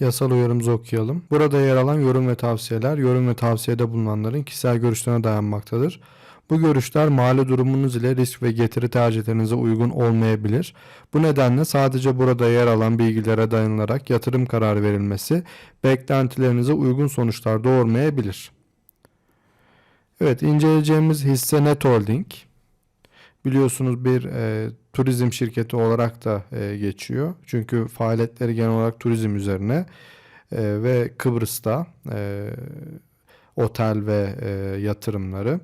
Yasal uyarımızı okuyalım. Burada yer alan yorum ve tavsiyeler, yorum ve tavsiyede bulunanların kişisel görüşlerine dayanmaktadır. Bu görüşler mali durumunuz ile risk ve getiri tercihlerinize uygun olmayabilir. Bu nedenle sadece burada yer alan bilgilere dayanılarak yatırım kararı verilmesi beklentilerinize uygun sonuçlar doğurmayabilir. Evet, inceleyeceğimiz hisse Net Holding. Biliyorsunuz bir e, turizm şirketi olarak da e, geçiyor. Çünkü faaliyetleri genel olarak turizm üzerine e, ve Kıbrıs'ta e, otel ve e, yatırımları.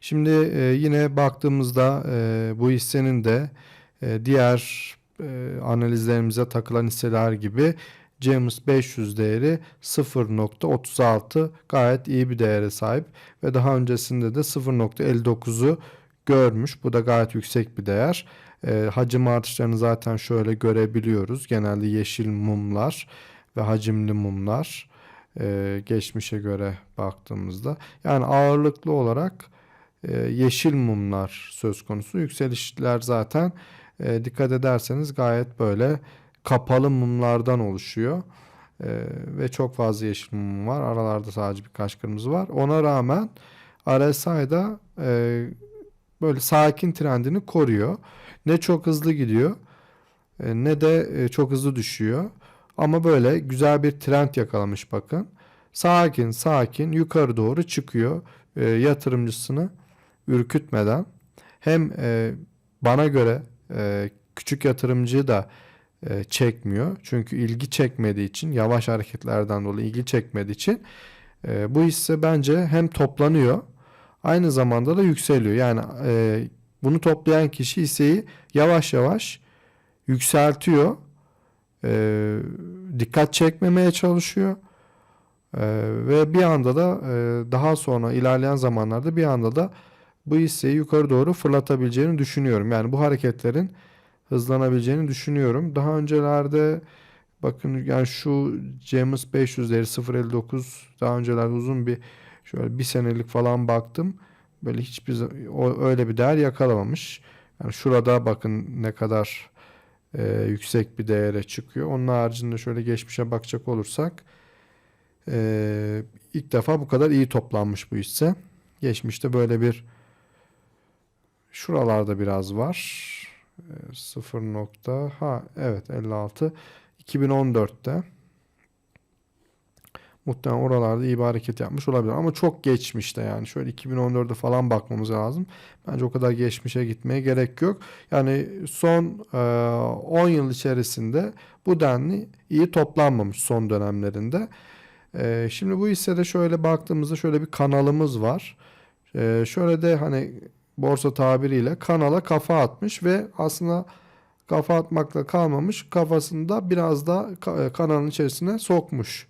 Şimdi e, yine baktığımızda e, bu hissenin de e, diğer e, analizlerimize takılan hisseler gibi James 500 değeri 0.36 gayet iyi bir değere sahip ve daha öncesinde de 0.59'u görmüş. Bu da gayet yüksek bir değer. E, hacim artışlarını zaten şöyle görebiliyoruz. Genelde yeşil mumlar ve hacimli mumlar e, geçmişe göre baktığımızda. Yani ağırlıklı olarak e, yeşil mumlar söz konusu. Yükselişler zaten e, dikkat ederseniz gayet böyle kapalı mumlardan oluşuyor. E, ve çok fazla yeşil mum var. Aralarda sadece birkaç kırmızı var. Ona rağmen RSI'da e, böyle sakin trendini koruyor. Ne çok hızlı gidiyor e, ne de e, çok hızlı düşüyor. Ama böyle güzel bir trend yakalamış bakın. Sakin sakin yukarı doğru çıkıyor e, yatırımcısını ürkütmeden. Hem e, bana göre e, küçük yatırımcıyı da e, çekmiyor. Çünkü ilgi çekmediği için yavaş hareketlerden dolayı ilgi çekmediği için e, bu hisse bence hem toplanıyor aynı zamanda da yükseliyor. Yani e, bunu toplayan kişi hisseyi yavaş yavaş yükseltiyor. Dikkat çekmemeye çalışıyor. Ve bir anda da daha sonra ilerleyen zamanlarda bir anda da bu hisseyi yukarı doğru fırlatabileceğini düşünüyorum. Yani bu hareketlerin hızlanabileceğini düşünüyorum. Daha öncelerde bakın yani şu James 500'leri 0.59 daha öncelerde uzun bir şöyle bir senelik falan baktım. Böyle hiçbir o öyle bir değer yakalamamış. Yani şurada bakın ne kadar e, yüksek bir değere çıkıyor. Onun haricinde şöyle geçmişe bakacak olursak e, ilk defa bu kadar iyi toplanmış bu hisse. Geçmişte böyle bir şuralarda biraz var. E, 0 nokta ha evet 56 2014'te muhtemelen oralarda iyi bir hareket yapmış olabilir ama çok geçmişte yani şöyle 2014'e falan bakmamız lazım. Bence o kadar geçmişe gitmeye gerek yok. Yani son e, 10 yıl içerisinde bu denli iyi toplanmamış son dönemlerinde. E, şimdi bu hissede şöyle baktığımızda şöyle bir kanalımız var. E, şöyle de hani borsa tabiriyle kanala kafa atmış ve aslında kafa atmakla kalmamış kafasında biraz da e, kanalın içerisine sokmuş.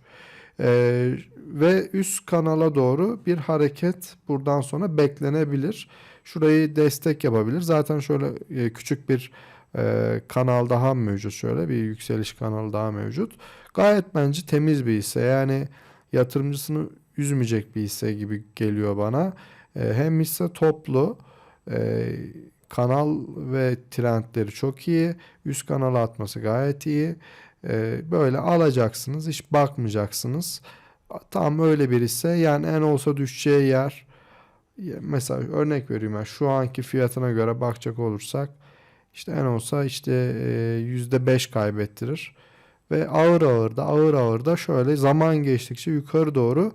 Ee, ve üst kanala doğru bir hareket buradan sonra beklenebilir. Şurayı destek yapabilir. Zaten şöyle e, küçük bir e, kanal daha mevcut. Şöyle bir yükseliş kanalı daha mevcut. Gayet bence temiz bir hisse. Yani yatırımcısını üzmeyecek bir hisse gibi geliyor bana. E, hem hisse toplu, e, kanal ve trendleri çok iyi. Üst kanala atması gayet iyi. Ee, böyle alacaksınız, hiç bakmayacaksınız. Tam öyle bir ise yani en olsa düşeceği yer mesela örnek veriyorum yani şu anki fiyatına göre bakacak olursak işte en olsa işte e, yüzde beş kaybettirir ve ağır ağır da ağır ağır da şöyle zaman geçtikçe yukarı doğru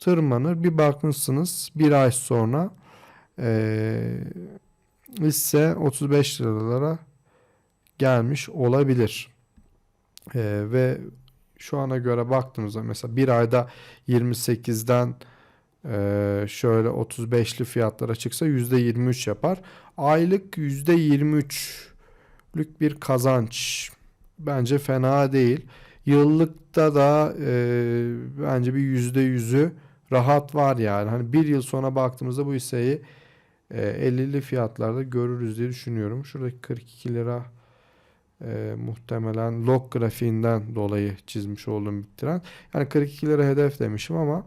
tırmanır. Bir bakmışsınız bir ay sonra e, hisse 35 liralara gelmiş olabilir. Ee, ve şu ana göre baktığımızda mesela bir ayda 28'den e, şöyle 35'li fiyatlara çıksa %23 yapar. Aylık %23'lük bir kazanç bence fena değil. Yıllıkta da e, bence bir %100'ü rahat var yani. Hani bir yıl sonra baktığımızda bu hisseyi e, 50'li fiyatlarda görürüz diye düşünüyorum. Şuradaki 42 lira e, muhtemelen log grafiğinden dolayı çizmiş olduğum bir trend. Yani 42 lira hedef demişim ama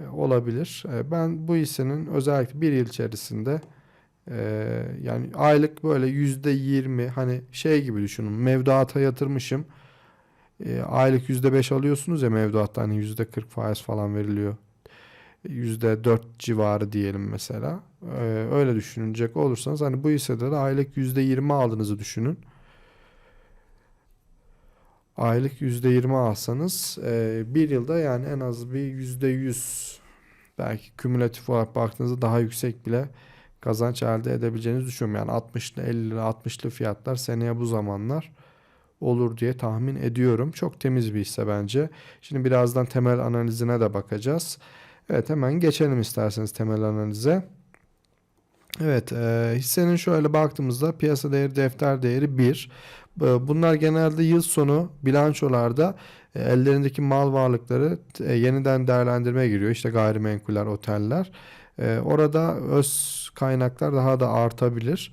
e, olabilir. E, ben bu hissenin özellikle bir yıl içerisinde e, yani aylık böyle yüzde yirmi hani şey gibi düşünün mevduata yatırmışım e, aylık %5 alıyorsunuz ya mevduatta hani %40 faiz falan veriliyor. %4 civarı diyelim mesela. Ee, öyle düşünecek olursanız hani bu hissede de aylık %20 aldığınızı düşünün. Aylık %20 alsanız e, bir yılda yani en az bir %100 belki kümülatif olarak baktığınızda daha yüksek bile kazanç elde edebileceğinizi düşünüyorum. Yani 60'lı 50'li 60'lı fiyatlar seneye bu zamanlar olur diye tahmin ediyorum. Çok temiz bir hisse bence. Şimdi birazdan temel analizine de bakacağız. Evet hemen geçelim isterseniz temel analize. Evet e, hissenin şöyle baktığımızda piyasa değeri defter değeri 1. Bunlar genelde yıl sonu bilançolarda e, ellerindeki mal varlıkları e, yeniden değerlendirmeye giriyor. İşte gayrimenkuller, oteller. E, orada öz kaynaklar daha da artabilir.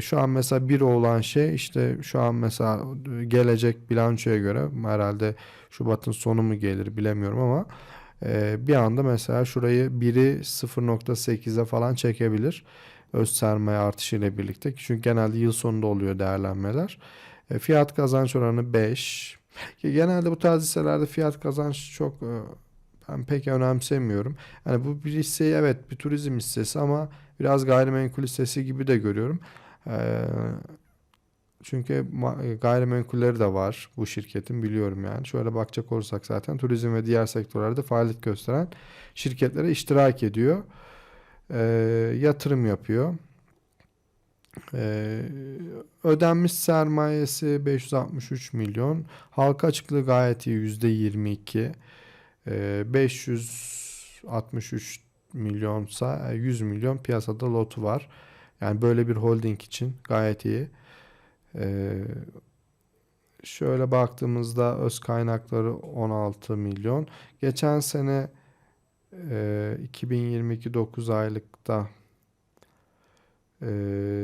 Şu an mesela bir olan şey işte şu an mesela gelecek bilançoya göre herhalde Şubat'ın sonu mu gelir bilemiyorum ama bir anda mesela şurayı biri 0.8'e falan çekebilir. Öz sermaye artışı ile birlikte. Çünkü genelde yıl sonunda oluyor değerlenmeler. E, fiyat kazanç oranı 5. Genelde bu tarz hisselerde fiyat kazanç çok e, ben pek önemsemiyorum. Yani bu bir hisseyi evet bir turizm hissesi ama biraz gayrimenkul hissesi gibi de görüyorum. Ee, çünkü gayrimenkulleri de var bu şirketin biliyorum yani. Şöyle bakacak olursak zaten turizm ve diğer sektörlerde faaliyet gösteren şirketlere iştirak ediyor. Ee, yatırım yapıyor. Ee, ödenmiş sermayesi 563 milyon. Halka açıklığı gayet iyi %22. Ee, 563 milyonsa 100 milyon piyasada lotu var. Yani böyle bir holding için gayet iyi. Ee, şöyle baktığımızda öz kaynakları 16 milyon. Geçen sene e, 2022 9 aylıkta e,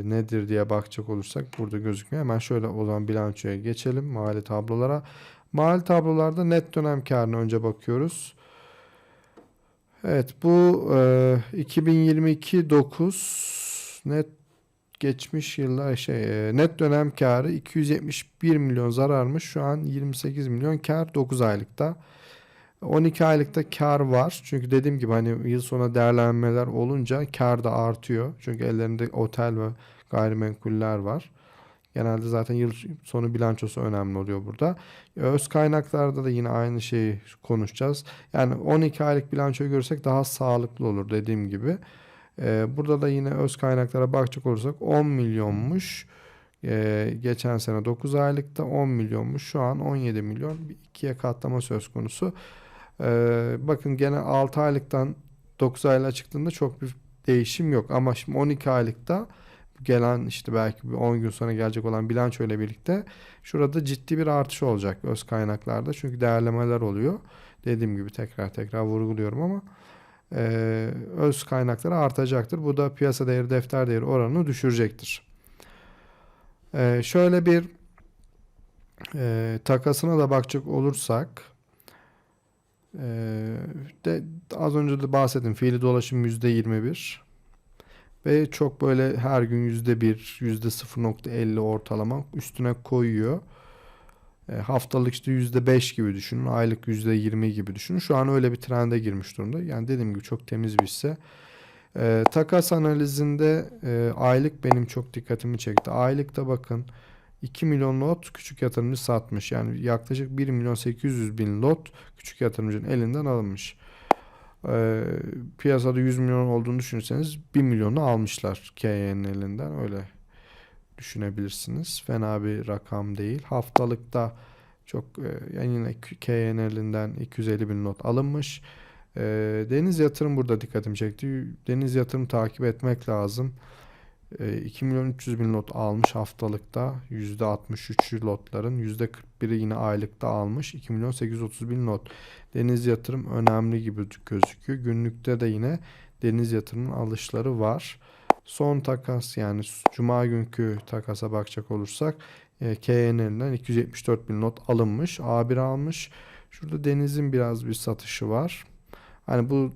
nedir diye bakacak olursak burada gözükmüyor. Hemen şöyle o zaman bilançoya geçelim. Mali tablolara. Mali tablolarda net dönem karına önce bakıyoruz. Evet bu e, 2022 9 net geçmiş yıllar şey e, net dönem karı 271 milyon zararmış. Şu an 28 milyon kar 9 aylıkta. 12 aylıkta kar var. Çünkü dediğim gibi hani yıl sonu değerlenmeler olunca kar da artıyor. Çünkü ellerinde otel ve gayrimenkuller var. Genelde zaten yıl sonu bilançosu önemli oluyor burada. Öz kaynaklarda da yine aynı şeyi konuşacağız. Yani 12 aylık bilançoyu görsek daha sağlıklı olur dediğim gibi. Ee, burada da yine öz kaynaklara bakacak olursak 10 milyonmuş. Ee, geçen sene 9 aylıkta 10 milyonmuş. Şu an 17 milyon. Bir ikiye katlama söz konusu. Ee, bakın gene 6 aylıktan 9 aylığa çıktığında çok bir değişim yok. Ama şimdi 12 aylıkta gelen işte belki bir 10 gün sonra gelecek olan bilanço ile birlikte şurada ciddi bir artış olacak öz kaynaklarda. Çünkü değerlemeler oluyor. Dediğim gibi tekrar tekrar vurguluyorum ama e, öz kaynakları artacaktır. Bu da piyasa değeri defter değeri oranını düşürecektir. E, şöyle bir e, takasına da bakacak olursak e, de az önce de bahsettim fiili dolaşım %21 ve çok böyle her gün %1 %0.50 ortalama üstüne koyuyor. E, haftalık işte %5 gibi düşünün. Aylık %20 gibi düşünün. Şu an öyle bir trende girmiş durumda. Yani dediğim gibi çok temiz bir hisse. E, takas analizinde e, aylık benim çok dikkatimi çekti. Aylıkta bakın 2 milyon lot küçük yatırımcı satmış. Yani yaklaşık 1 milyon 800 bin lot küçük yatırımcının elinden alınmış. E, piyasada 100 milyon olduğunu düşünürseniz 1 milyonu almışlar KY'nin elinden. Öyle düşünebilirsiniz. Fena bir rakam değil. Haftalıkta çok e, yani yine KNL'inden 250 bin not alınmış. E, deniz yatırım burada dikkatimi çekti. Deniz yatırım takip etmek lazım. E, 2 milyon 300 bin lot almış haftalıkta. %63'ü lotların. %41'i yine aylıkta almış. 2 milyon 830 bin lot. Deniz yatırım önemli gibi gözüküyor. Günlükte de yine deniz yatırımın alışları var. Son takas yani cuma günkü takasa bakacak olursak e, KNL'den 274 bin not alınmış. A1 almış. Şurada Deniz'in biraz bir satışı var. Hani bu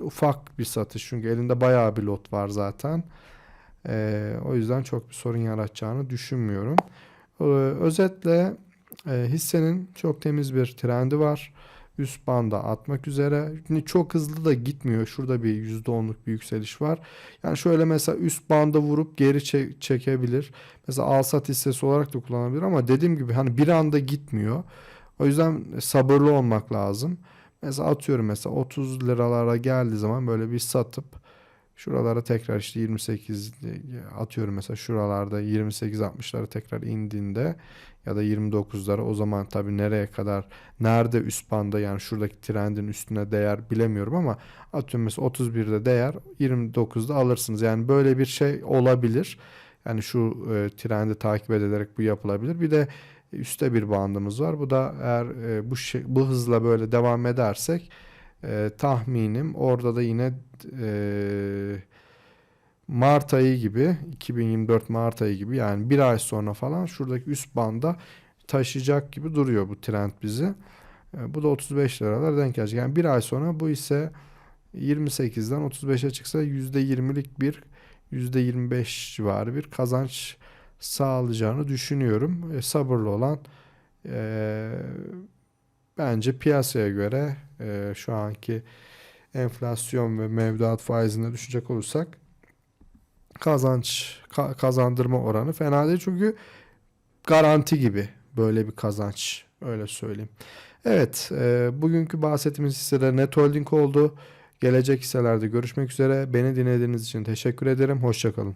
ufak bir satış çünkü elinde bayağı bir lot var zaten. Ee, o yüzden çok bir sorun yaratacağını düşünmüyorum. Ee, özetle E, hissenin çok temiz bir trendi var. Üst banda atmak üzere. Şimdi çok hızlı da gitmiyor. Şurada bir %10'luk bir yükseliş var. Yani şöyle mesela üst banda vurup geri çe- çekebilir. Mesela alsat hissesi olarak da kullanabilir ama dediğim gibi hani bir anda gitmiyor. O yüzden sabırlı olmak lazım. Mesela atıyorum mesela 30 liralara geldiği zaman böyle bir satıp şuralara tekrar işte 28 atıyorum mesela şuralarda 28-60'lara tekrar indiğinde ya da 29'lara o zaman tabii nereye kadar nerede üst banda yani şuradaki trendin üstüne değer bilemiyorum ama atıyorum mesela 31'de değer 29'da alırsınız. Yani böyle bir şey olabilir. Yani şu e, trendi takip edilerek bu yapılabilir. Bir de üstte bir bandımız var. Bu da eğer e, bu şey, bu hızla böyle devam edersek e, tahminim orada da yine e, Mart ayı gibi 2024 Mart ayı gibi yani bir ay sonra falan şuradaki üst banda taşıyacak gibi duruyor bu trend bizi. E, bu da 35 liralar denk gelecek. Yani bir ay sonra bu ise 28'den 35'e çıksa %20'lik bir %25 civarı bir kazanç sağlayacağını düşünüyorum. E, sabırlı olan e, bence piyasaya göre e, şu anki enflasyon ve mevduat faizine düşecek olursak kazanç ka- kazandırma oranı fena değil çünkü garanti gibi böyle bir kazanç öyle söyleyeyim. Evet, e, bugünkü bahsettiğimiz hisseler Net Holding oldu. Gelecek hisselerde görüşmek üzere. Beni dinlediğiniz için teşekkür ederim. Hoşçakalın.